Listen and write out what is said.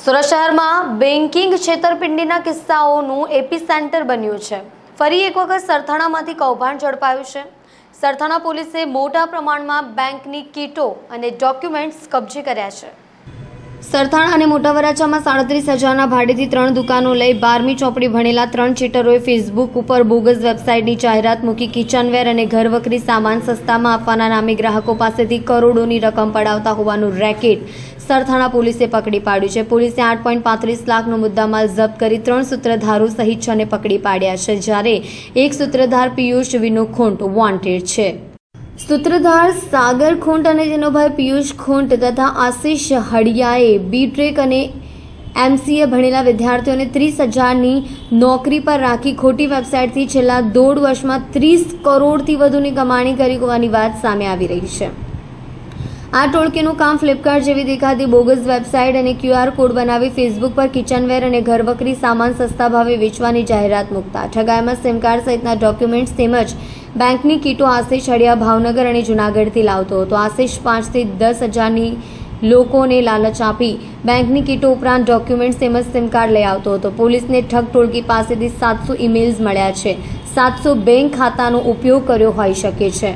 સુરત શહેરમાં બેન્કિંગ છેતરપિંડીના કિસ્સાઓનું એપી સેન્ટર બન્યું છે. ફરી એક વખત સરથાણામાંથી કૌભાંડ ઝડપાયું છે. સરથાણા પોલીસે મોટા પ્રમાણમાં બેંકની કીટો અને ડોક્યુમેન્ટ્સ કબજે કર્યા છે. સરથાણા અને મોટા વરાછામાં સાડત્રીસ હજારના ભાડેથી ત્રણ દુકાનો લઈ બારમી ચોપડી ભણેલા ત્રણ ચીટરોએ ફેસબુક ઉપર બોગસ વેબસાઇટની જાહેરાત મૂકી કિચનવેર અને ઘરવકરી સામાન સસ્તામાં આપવાના નામે ગ્રાહકો પાસેથી કરોડોની રકમ પડાવતા હોવાનું રેકેટ સરથાણા પોલીસે પકડી પાડ્યું છે. પોલીસે આઠ પોઈન્ટ પાંત્રીસ લાખનો મુદ્દામાલ જપ્ત કરી ત્રણ સૂત્રધારો સહિત છને પકડી પાડ્યા છે, જ્યારે એક સૂત્રધાર પિયુષ વિનુખુંટ વોન્ટેડ છે. સૂત્રધાર સાગર ખૂંટ અને તેનો ભાઈ પિયુષ ખૂંટ તથા આશિષ હડિયાએ બીટ્રેક અને એમસીએ ભણેલા વિદ્યાર્થીઓને ત્રીસ હજારની નોકરી પર રાખી ખોટી વેબસાઇટથી છેલ્લા દોઢ વર્ષમાં ત્રીસ કરોડથી વધુની કમાણી કરી હોવાની વાત સામે આવી રહી છે. આ ટોળકીનું કામ ફ્લિપકાર્ટ જેવી દેખાતી બોગસ વેબસાઇટ અને ક્યુઆર કોડ બનાવી ફેસબુક પર કિચનવેર અને ઘરવકરી સામાન સસ્તા ભાવે વેચવાની જાહેરાત મૂકતા. ઠગાઈમાં સિમ કાર્ડ સહિતના ડોક્યુમેન્ટ્સ તેમજ બેંકની કીટો આશિષ હળિયા ભાવનગર અને જૂનાગઢથી લાવતો હતો. આશિષ પાંચથી દસ હજારની લોકોને લાલચ આપી બેંકની કીટો ઉપરાંત ડોક્યુમેન્ટ્સ તેમજ સિમ કાર્ડ લઈ આવતો હતો. પોલીસને ઠગ ટોળકી પાસેથી સાતસો ઇમેલ્સ મળ્યા છે. સાતસો બેંક ખાતાનો ઉપયોગ કર્યો હોઈ શકે છે.